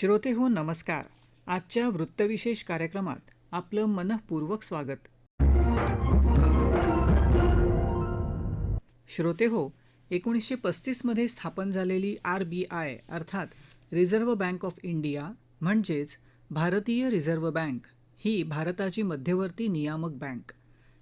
श्रोते हो नमस्कार. आजच्या वृत्तविशेष कार्यक्रमात आपलं मनःपूर्वक स्वागत. श्रोते हो एकोणीसशे पस्तीसमध्ये स्थापन झालेली आर बी आय अर्थात रिझर्व्ह बँक ऑफ इंडिया म्हणजेच भारतीय रिझर्व्ह बँक ही भारताची मध्यवर्ती नियामक बँक.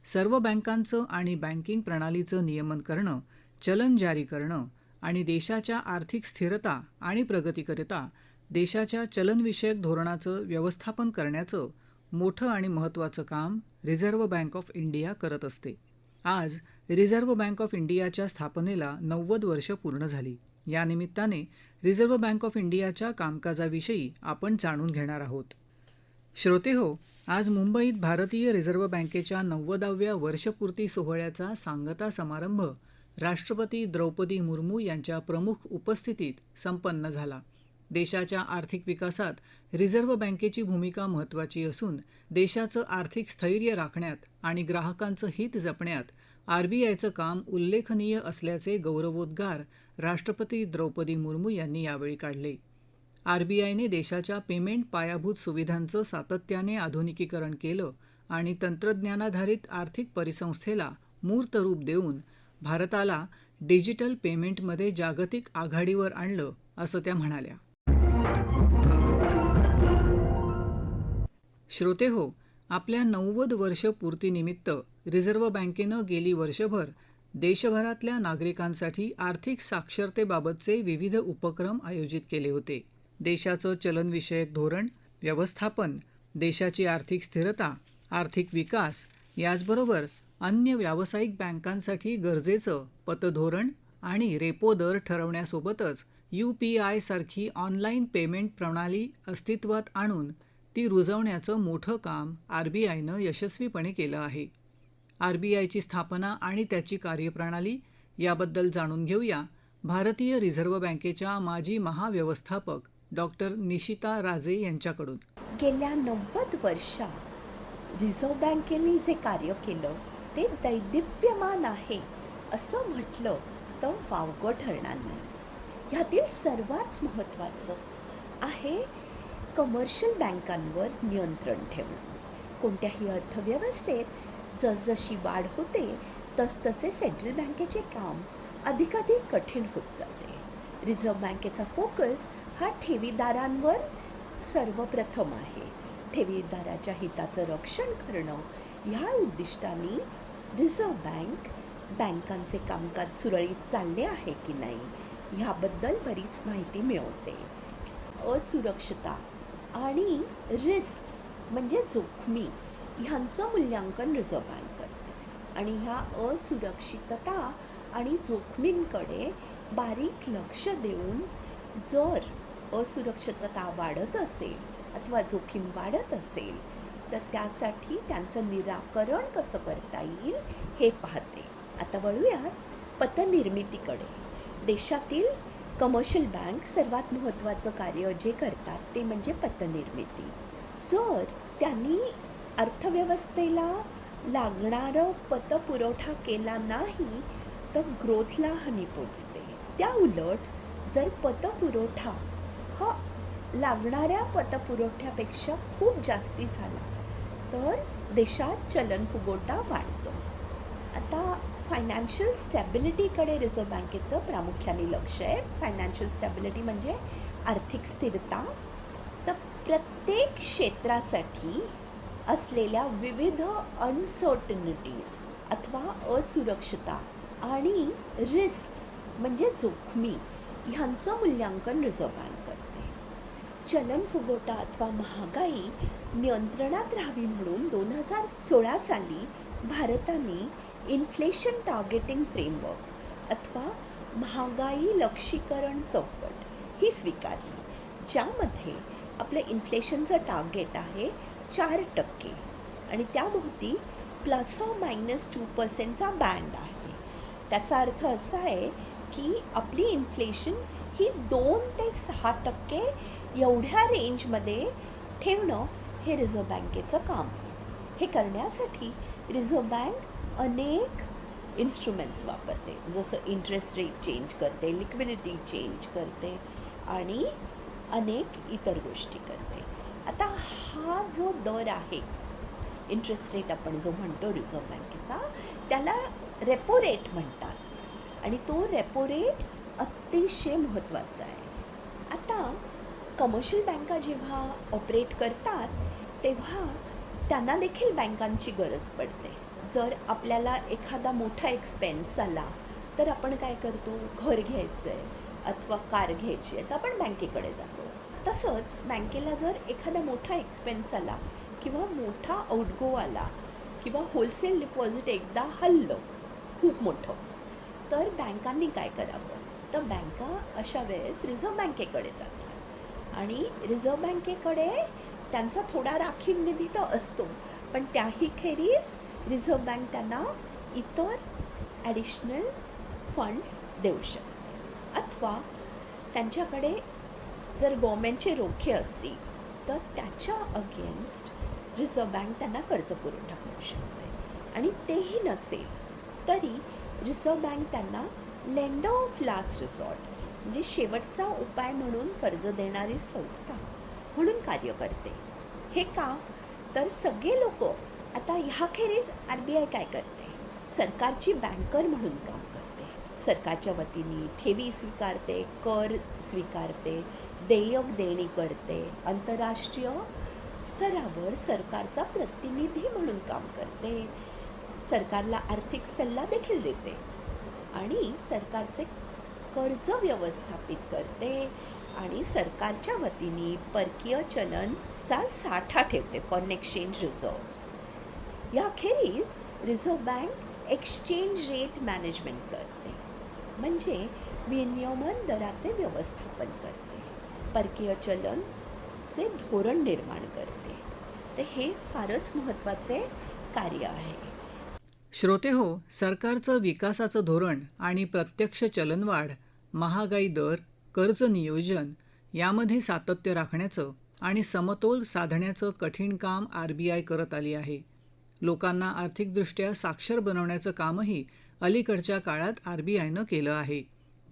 सर्व बँकांचं आणि बँकिंग प्रणालीचं नियमन करणं चलन जारी करणं आणि देशाच्या आर्थिक स्थिरता आणि प्रगतीकरिता देशाच्या चलनविषयक धोरणाचं व्यवस्थापन करण्याचं मोठं आणि महत्त्वाचं काम रिझर्व्ह बँक ऑफ इंडिया करत असते. आज रिझर्व्ह बँक ऑफ इंडियाच्या स्थापनेला नव्वद वर्ष पूर्ण झाली. या निमित्ताने रिझर्व्ह बँक ऑफ इंडियाच्या कामकाजाविषयी आपण जाणून घेणार आहोत. श्रोते हो आज मुंबईत भारतीय रिझर्व्ह बँकेच्या नव्वदाव्या वर्षपूर्ती सोहळ्याचा सांगता समारंभ राष्ट्रपती द्रौपदी मुर्मू यांच्या प्रमुख उपस्थितीत संपन्न झाला. देशाच्या आर्थिक विकासात रिझर्व्ह बँकेची भूमिका महत्त्वाची असून देशाचं आर्थिक स्थैर्य राखण्यात आणि ग्राहकांचं हित जपण्यात आरबीआयचं काम उल्लेखनीय असल्याचे गौरवोद्गार राष्ट्रपती द्रौपदी मुर्मू यांनी यावेळी काढले. आरबीआयने देशाच्या पेमेंट पायाभूत सुविधांचं सातत्याने आधुनिकीकरण केलं आणि तंत्रज्ञानाधारित आर्थिक परिसंस्थेला मूर्त रूप देऊन भारताला डिजिटल पेमेंटमध्ये जागतिक आघाडीवर आणलं असं त्या म्हणाल्या. श्रोते हो आपल्या नव्वद वर्ष पूर्तीनिमित्त रिझर्व्ह बँकेनं गेली वर्षभर देशभरातल्या नागरिकांसाठी आर्थिक साक्षरतेबाबतचे विविध उपक्रम आयोजित केले होते. देशाचं चलनविषयक धोरण व्यवस्थापन देशाची आर्थिक स्थिरता आर्थिक विकास याचबरोबर अन्य व्यावसायिक बँकांसाठी गरजेचं पतधोरण आणि रेपो दर ठरवण्यासोबतच यू पी आय सारखी ऑनलाईन पेमेंट प्रणाली अस्तित्वात आणून ती रुजवण्याचं मोठं काम आर बी आयनं यशस्वीपणे केलं आहे. आर बी आयची स्थापना आणि त्याची कार्यप्रणाली याबद्दल जाणून घेऊया भारतीय रिझर्व्ह बँकेच्या माजी महाव्यवस्थापक डॉक्टर निशिता राजे यांच्याकडून. गेल्या नव्वद वर्षात रिझर्व्ह बँकेने जे कार्य केलं ते दैदिप्यमान आहे असं म्हटलं तर वावगं ठरणार नाही. ह्यातील सर्वात महत्त्वाचं आहे कमर्शियल बँकांवर नियंत्रण ठेवणं. कोणत्याही अर्थव्यवस्थेत जसजशी वाढ होते तसतसे सेंट्रल बँकेचे काम अधिकाधिक कठीण होत जाते. रिझर्व्ह बँकेचा फोकस हा ठेवीदारांवर सर्वप्रथम आहे. ठेवीदाराच्या हिताचं रक्षण करणं ह्या उद्दिष्टाने रिझर्व्ह बँक बँकांचे कामकाज सुरळीत चालले आहे की नाही ह्याबद्दल बरीच माहिती मिळवते. असुरक्षता आणि रिस्क म्हणजे जोखमी ह्यांचं मूल्यांकन रिझर्व्ह बँक करते. आणि ह्या असुरक्षितता आणि जोखमींकडे बारीक लक्ष देऊन जर असुरक्षितता वाढत असेल अथवा जोखीम वाढत असेल तर त्यासाठी त्यांचं निराकरण कसं करता येईल हे पाहते. आता वळूयात पतनिर्मितीकडे. देशातील कमर्शियल बँक सर्वात महत्त्वाचं कार्य जे करतात ते म्हणजे पतनिर्मिती. जर त्यांनी अर्थव्यवस्थेला लागणारं पतपुरवठा केला नाही तर ग्रोथला हानी पोचते. त्या उलट जर पतपुरवठा हा लागणाऱ्या पतपुरवठ्यापेक्षा खूप जास्ती झाला तर देशात चलनफुगवटा वाढतो. आता फायनान्शियल स्टॅबिलिटीकडे रिझर्व्ह बँकेचं प्रामुख्याने लक्ष आहे. फायनान्शियल स्टॅबिलिटी म्हणजे आर्थिक स्थिरता. तर प्रत्येक क्षेत्रासाठी असलेल्या विविध अनसर्टनिटीज अथवा असुरक्षता आणि रिस्क म्हणजे जोखमी ह्यांचं मूल्यांकन रिझर्व्ह बँक करते. चलन फुगवटा अथवा महागाई नियंत्रणात राहावी म्हणून दोन हजार सोळा साली भारताने इन्फ्लेशन टार्गेटिंग फ्रेमवर्क अथवा महागाई लक्षीकरण चौकट ही स्वीकारली ज्यामध्ये आपलं इन्फ्लेशनचं टार्गेट आहे चार टक्के आणि त्याभोवती प्लस ऑ मायनस टू पर्सेंटचा बँड आहे. त्याचा अर्थ असा आहे की आपली इन्फ्लेशन ही दोन ते सहा टक्के एवढ्या रेंजमध्ये ठेवणं हे रिझर्व्ह बँकेचं काम आहे. हे करण्यासाठी रिझर्व्ह बँक अनेक इन्स्ट्रुमेंट्स वापरते. जसं इंटरेस्ट रेट चेंज करते लिक्विडिटी चेंज करते आणि अनेक इतर गोष्टी करते. आता हा जो दर आहे इंटरेस्ट रेट आपण जो म्हणतो रिझर्व्ह बँकेचा त्याला रेपो रेट म्हणतात. आणि तो रेपो रेट अतिशय महत्त्वाचा आहे. आता कमर्शियल बँका जेव्हा ऑपरेट करतात तेव्हा त्यांना देखील बँकांची गरज पडते. जर आपल्याला एखादा मोठा एक्सपेन्स आला तर आपण काय करतो? घर घ्यायचं आहे अथवा कार घ्यायची आहे तर आपण बँकेकडे जातो. तसंच बँकेला जर एखादा मोठा एक्सपेन्स आला किंवा मोठा आउटगो आला किंवा होलसेल डिपॉझिट एकदा हल्लं खूप मोठं तर बँकांनी काय करावं? तर बँका अशा वेळेस रिझर्व्ह बँकेकडे जातात. आणि रिझर्व्ह बँकेकडे त्यांचा थोडा राखीव निधी तर असतो पण त्याही खेरीज रिझर्व्ह बँक त्यांना इतर ॲडिशनल फंड्स देऊ शकते. अथवा त्यांच्याकडे जर गव्हर्मेंटचे रोखे असतील तर त्याच्या अगेन्स्ट रिझर्व्ह बँक त्यांना कर्ज पुरवठा करू शकते. आणि तेही नसेल तरी रिझर्व्ह बँक त्यांना लेंडर ऑफ लास्ट रिसॉर्ट म्हणजे शेवटचा उपाय म्हणून कर्ज देणारी संस्था म्हणून कार्य करते. हे का? तर सगळे लोक आता ह्याखेरीज आर बी आय काय करते? सरकारची बँकर म्हणून काम करते. सरकारच्या वतीने ठेवी स्वीकारते कर स्वीकारते देयक देणी करते. आंतरराष्ट्रीय स्तरावर सरकारचा प्रतिनिधी म्हणून काम करते. सरकारला आर्थिक सल्ला देखील देते. आणि सरकारचे कर्ज व्यवस्थापित करते. आणि सरकारच्या वतीने परकीय चलनचा साठा ठेवते. फॉरेन एक्सचेंज रिझर्व्स याखेरीज Reserve Bank exchange rate management करते. म्हणजे विनियमन दराचे व्यवस्थापन करते. परकीय चलनचे धोरण निर्माण करते. तर हे फारच महत्त्वाचे कार्य आहे. श्रोते हो सरकारचं विकासाचं धोरण आणि प्रत्यक्ष चलनवाढ महागाई दर कर्ज नियोजन यामध्ये सातत्य राखण्याचं आणि समतोल साधण्याचं कठीण काम आर बी आय करत आली आहे. लोकांना आर्थिकदृष्ट्या साक्षर बनवण्याचं कामही अलीकडच्या काळात आरबीआयनं केलं आहे.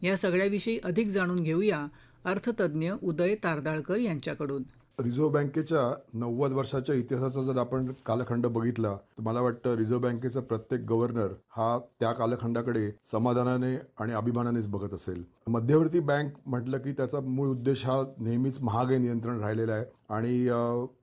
या सगळ्याविषयी अधिक जाणून घेऊया अर्थतज्ज्ञ उदय तारदाळकर यांच्याकडून. रिझर्व्ह बँकेच्या नव्वद वर्षाच्या इतिहासाचा जर आपण कालखंड बघितला तर मला वाटतं रिझर्व्ह बँकेचा प्रत्येक गव्हर्नर हा त्या कालखंडाकडे समाधानाने आणि अभिमानानेच बघत असेल. मध्यवर्ती बँक म्हटलं की त्याचा मूळ उद्देश हा नेहमीच महागाई नियंत्रण राहिलेला आहे. आणि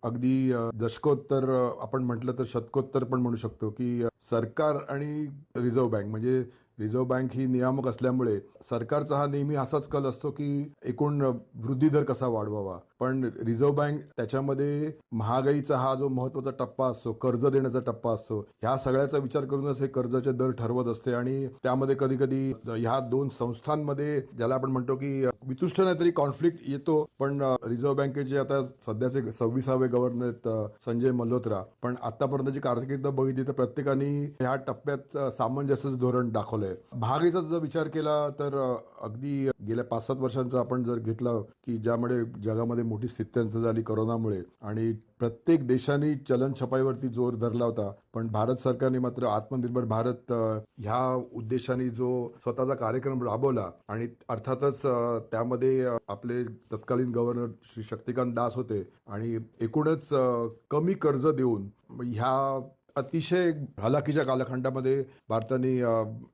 अगदी दशकोत्तर आपण म्हटलं तर शतकोत्तर पण म्हणू शकतो की सरकार आणि रिझर्व्ह बँक म्हणजे रिझर्व्ह बँक ही नियामक असल्यामुळे सरकारचा हा नेहमी असाच कल असतो की एकूण वृद्धी दर कसा वाढवावा. पण रिझर्व्ह बँक त्याच्यामध्ये महागाईचा हा जो महत्त्वाचा टप्पा असतो कर्ज देण्याचा टप्पा असतो ह्या सगळ्याचा विचार करूनच हे कर्जाचे दर ठरवत असते आणि त्यामध्ये कधी कधी ह्या दोन संस्थांमध्ये ज्याला आपण म्हणतो की वितुष्ट नाही तरी कॉन्फ्लिक्ट येतो पण रिझर्व्ह बँकेचे आता सध्याचे सव्वीसावे गव्हर्नर आहेत संजय मल्होत्रा. पण आतापर्यंतची कारकीर्द बघितली तर प्रत्येकाने ह्या टप्प्यात सामंजस्यच धोरण दाखवलं दाखवलंय महागाईचा जर विचार केला तर अगदी गेल्या पाच सात वर्षांचा आपण जर घेतला की ज्यामुळे जगामध्ये मोठी स्थित्यंत झाली करोनामुळे आणि प्रत्येक देशाने चलन छपाईवरती जोर धरला होता पण भारत सरकारने मात्र आत्मनिर्भर भारत ह्या उद्देशाने जो स्वतःचा कार्यक्रम राबवला आणि अर्थातच त्यामध्ये आपले तत्कालीन गव्हर्नर श्री शक्तिकांत दास होते आणि एकूणच कमी कर्ज देऊन ह्या अतिशय हलाखीच्या कालखंडामध्ये भारताने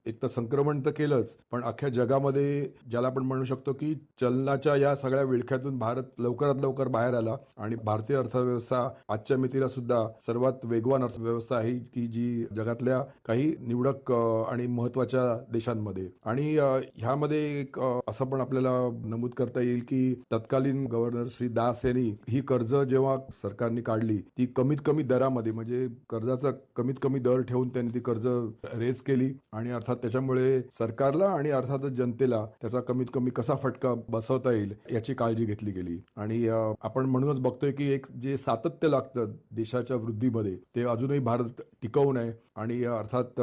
एक तर संक्रमण तर केलंच पण अख्ख्या जगामध्ये ज्याला आपण म्हणू शकतो की चलनाच्या या सगळ्या विळख्यातून भारत लवकरात लवकर बाहेर आला आणि भारतीय अर्थव्यवस्था आजच्या मितीला सुद्धा सर्वात वेगवान अर्थव्यवस्था आहे की जी जगातल्या काही निवडक आणि महत्त्वाच्या देशांमध्ये. आणि ह्यामध्ये एक असं पण आपल्याला नमूद करता येईल की तत्कालीन गव्हर्नर श्री दास यांनी ही कर्ज जेव्हा सरकारने काढली ती कमीत कमी दरामध्ये म्हणजे कर्जाचा कमीत कमी दर ठेवून त्यांनी ती कर्ज रेज केली आणि अर्थात त्याच्यामुळे सरकारला आणि अर्थातच जनतेला त्याचा कमीत कमी कसा फटका बसवता येईल याची काळजी घेतली गेली. आणि आपण म्हणूनच बघतोय की एक जे सातत्य लागतं देशाच्या वृद्धीमध्ये ते अजूनही भारत टिकवून आहे आणि अर्थात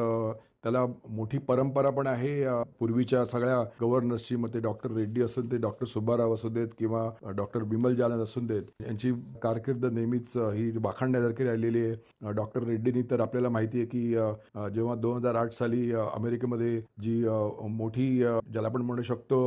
त्याला मोठी परंपरा पण आहे. पूर्वीच्या सगळ्या गव्हर्नर्सची मग ते डॉक्टर रेड्डी असून ते डॉक्टर सुब्बाराव असू देत किंवा डॉक्टर बिमल जालन असून देत यांची कारकीर्द नेहमीच ही वाखाणण्यासारखी राहिलेली आहे. डॉक्टर रेड्डीनी तर आपल्याला माहिती आहे की जेव्हा दोन हजार आठ साली अमेरिकेमध्ये जी मोठी ज्याला आपण म्हणू शकतो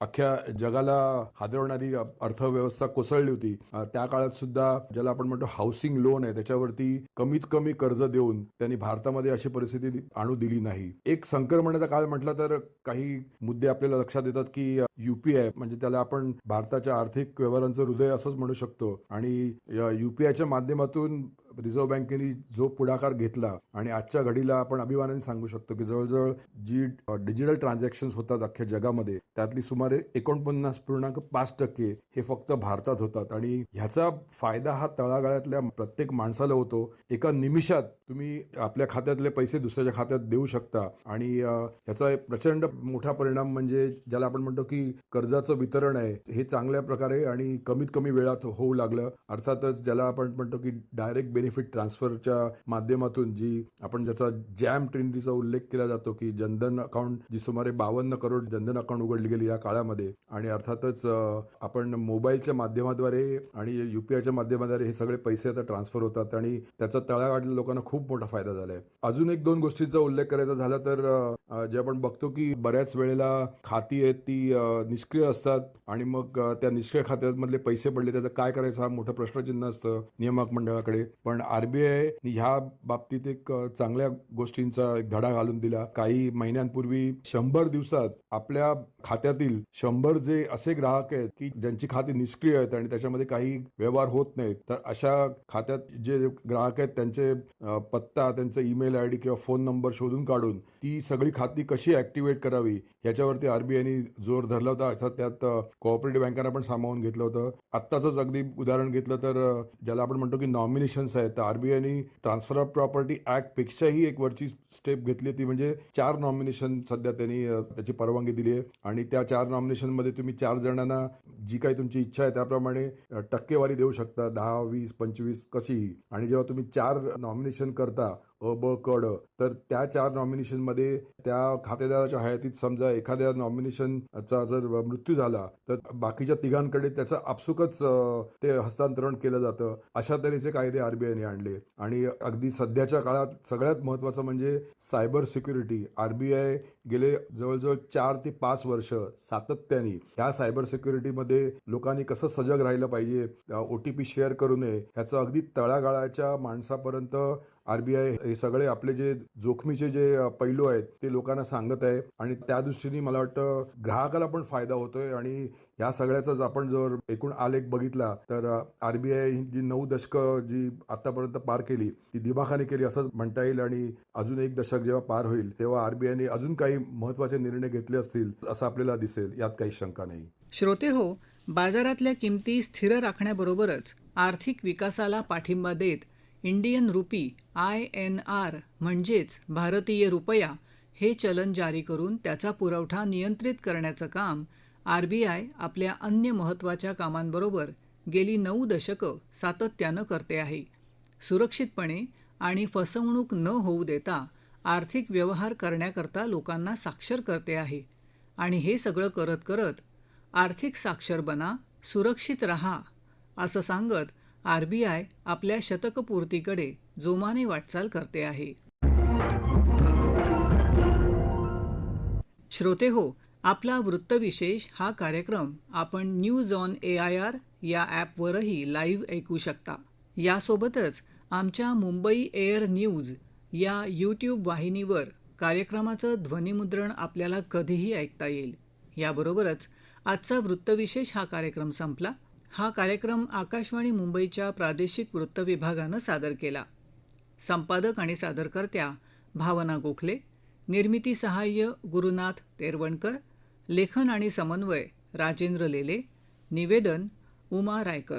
अख्ख्या जगाला हादरवणारी अर्थव्यवस्था कोसळली होती. त्या काळात सुद्धा ज्याला आपण म्हणतो हाऊसिंग लोन आहे त्याच्यावरती कमीत कमी कर्ज देऊन त्यांनी भारतामध्ये अशी परिस्थिती आणू दिली नाही. एक संक्रमणाचा काळ म्हटला तर काही मुद्दे आपल्याला लक्षात येतात की युपीआय म्हणजे त्याला आपण भारताच्या आर्थिक व्यवहारांचं हृदय असंच म्हणू शकतो. आणि युपीआयच्या माध्यमातून रिझर्व्ह बँकेने जो पुढाकार घेतला आणि आजच्या घडीला आपण अभिमानाने सांगू शकतो की जवळजवळ जी डिजिटल ट्रान्झॅक्शन होतात अख्ख्या जगामध्ये त्यातली सुमारे एकोणपन्नास पूर्णांक पाच टक्के हे फक्त भारतात होतात. आणि ह्याचा फायदा हा तळागाळातल्या प्रत्येक माणसाला होतो. एका निमिषात तुम्ही आपल्या खात्यातले पैसे दुसऱ्याच्या खात्यात देऊ शकता. आणि ह्याचा एक प्रचंड मोठा परिणाम म्हणजे ज्याला आपण म्हणतो की कर्जाचं वितरण आहे हे चांगल्या प्रकारे आणि कमीत कमी वेळात होऊ लागलं. अर्थातच ज्याला आपण म्हणतो की डायरेक्ट बेनिफिट बेनिफिट ट्रान्सफरच्या माध्यमातून जी आपण ज्याचा जॅम ट्रेंडीचा उल्लेख केला जातो की जनधन अकाउंट जी सुमारे बावन्न करोड जनधन अकाउंट उघडली गेली या काळामध्ये. आणि अर्थातच आपण मोबाईलच्या माध्यमाद्वारे आणि युपीआयच्या माध्यमाद्वारे हे सगळे पैसे आता ट्रान्सफर होतात आणि त्याचा तळागाडल्या लोकांना खूप मोठा फायदा झालाय. अजून एक दोन गोष्टींचा उल्लेख करायचा झाला तर जे आपण बघतो की बऱ्याच वेळेला खाती आहेत ती निष्क्रिय असतात आणि मग त्या निष्क्रिय खात्यामधले पैसे पडले त्याचं काय करायचं हा मोठं प्रश्नचिन्ह असतं नियामक मंडळाकडे. पण आरबीआय ह्या बाबतीत एक चांगल्या गोष्टींचा एक धडा घालून दिला. काही महिन्यांपूर्वी शंभर दिवसात आपल्या खात्यातील शंभर जे असे ग्राहक आहेत की ज्यांची खाती निष्क्रिय आहेत आणि त्याच्यामध्ये काही व्यवहार होत नाहीत तर अशा खात्यात जे ग्राहक आहेत त्यांचे पत्ता त्यांचा ईमेल आय डी किंवा फोन नंबर शोधून काढून ती सगळी खाती कशी ऍक्टिव्हेट करावी याच्यावरती आरबीआयने जोर धरला होता. अर्थात त्यात कोऑपरेटिव्ह बँकांना पण सामावून घेतलं होतं. आत्ताच अगदी उदाहरण घेतलं तर ज्याला आपण म्हणतो की नॉमिनेशन्स आहेत तर आरबीआयने ट्रान्सफर ऑफ प्रॉपर्टी ऍक्ट पेक्षाही एक वरची स्टेप घेतली ती म्हणजे चार नॉमिनेशन सध्या त्यांनी त्याची परवानगी दिली आहे. आणि त्या चार नॉमिनेशनमध्ये तुम्ही चार जणांना जी काही तुमची इच्छा आहे त्याप्रमाणे टक्केवारी देऊ शकता. दहा वीस पंचवीस कशीही. आणि जेव्हा तुम्ही चार नॉमिनेशन करता अ ब कड तर त्या चार नॉमिनेशनमध्ये त्या खातेदाराच्या हयातीत समजा एखाद्या नॉमिनेशनचा जर मृत्यू झाला तर बाकीच्या तिघांकडे त्याचं आपसुकच ते हस्तांतरण केलं जातं. अशा तऱ्हेचे कायदे आरबीआयने आणले. आणि अगदी सध्याच्या काळात सगळ्यात महत्वाचं म्हणजे सायबर सिक्युरिटी. आरबीआय गेले जवळजवळ चार ते पाच वर्ष सातत्याने ह्या सायबर सिक्युरिटीमध्ये लोकांनी कसं सजग राहिलं पाहिजे ओ टी पी शेअर करू नये ह्याचं अगदी तळागाळाच्या माणसापर्यंत आरबीआय हे सगळे आपले जे जोखमीचे जे पैलू आहेत ते लोकांना सांगत आहे. आणि त्या दृष्टीने मला वाटतं ग्राहकाला पण फायदा होतोय. आणि या सगळ्याचाच आपण जर एकूण आलेख बघितला तर आरबीआय जी नऊ दशकं जी आतापर्यंत पार केली ती दिमाखाने केली असं म्हणता येईल. आणि अजून एक दशक जेव्हा पार होईल तेव्हा आरबीआयने अजून काही महत्त्वाचे निर्णय घेतले असतील असं आपल्याला दिसेल. यात काही शंका नाही. श्रोते हो बाजारातल्या किमती स्थिर राखण्याबरोबरच आर्थिक विकासाला पाठिंबा देत Indian rupee I N R म्हणजेच भारतीय रुपया हे चलन जारी करून त्याचा पुरवठा नियंत्रित करण्याचं काम आरबीआय आपल्या अन्य महत्त्वाच्या कामांबरोबर गेली नऊ दशकं सातत्यानं करते आहे. सुरक्षितपणे आणि फसवणूक न होऊ देता आर्थिक व्यवहार करण्याकरता लोकांना साक्षर करते आहे. आणि हे सगळं करत करत आर्थिक साक्षर बना सुरक्षित रहा असं सांगत आरबीआय आपल्या शतकपूर्तीकडे जोमाने वाटचाल करते आहे. श्रोते हो आपला वृत्तविशेष हा कार्यक्रम आपण News on A I R या ॲपवरही लाईव्ह ऐकू शकता. यासोबतच आमच्या मुंबई एअर न्यूज या यूट्यूब वाहिनीवर कार्यक्रमाचं ध्वनिमुद्रण आपल्याला कधीही ऐकता येईल. याबरोबरच आजचा वृत्तविशेष हा कार्यक्रम संपला. हा कार्यक्रम आकाशवाणी मुंबईच्या प्रादेशिक वृत्तविभागानं सादर केला. संपादक आणि सादरकर्त्या भावना गोखले निर्मिती सहाय्य गुरुनाथ तेरवणकर लेखन आणि समन्वय राजेंद्र लेले निवेदन उमा रायकर.